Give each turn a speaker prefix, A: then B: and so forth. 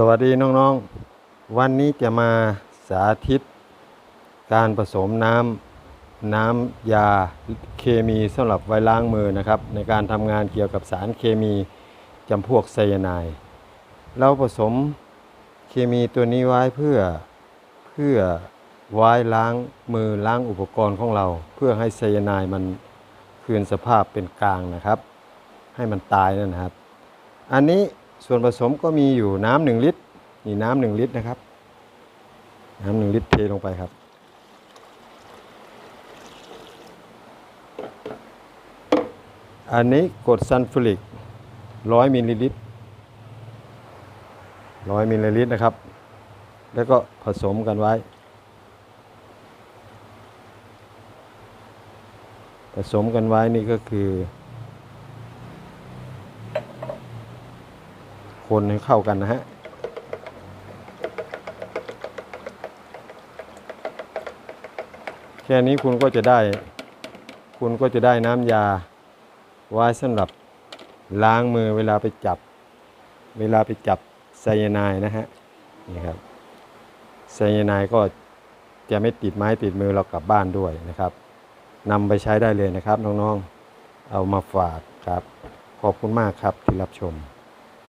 A: สวัสดีน้องๆ วันนี้จะมาสาธิต การผสมน้ำน้ำยาเคมีสำหรับไว้ล้างมือนะครับ ในการทำงานเกี่ยวกับสารเคมีจำพวกไซยาไนด์เราผสมเคมีตัวนี้ไว้เพื่อเพื่อไว้ล้างมือล้างอุปกรณ์ของเรา เพื่อให้ไซยาไนด์มันคืนสภาพเป็นกลางนะครับ ให้มันตายนั่นนะครับ อันนี้ ส่วนผสมก็มีอยู่น้ำหนึ่งลิตรนี่น้ำหนึ่งลิตรนะครับ น้ำหนึ่งลิตรเทลงไปครับ อันนี้กรดซัลฟูริกร้อยมิลลิลิตรร้อยมิลลิลิตรนะครับ แล้วก็ผสมกันไว้ ผสมกันไว้นี่ก็คือ คนให้เข้ากันนะฮะแค่นี้คุณก็จะได้ คุณก็จะได้น้ำยาไว้สำหรับล้างมือเวลาไปจับ เวลาไปจับไซยาไนนะฮะนี่ครับไซยาไนก็จะไม่ติดไม้ติดมือเรากลับบ้านด้วยนะครับนำไปใช้ได้เลยนะครับน้องๆ เอามาฝากครับ ขอบคุณมากครับที่รับชม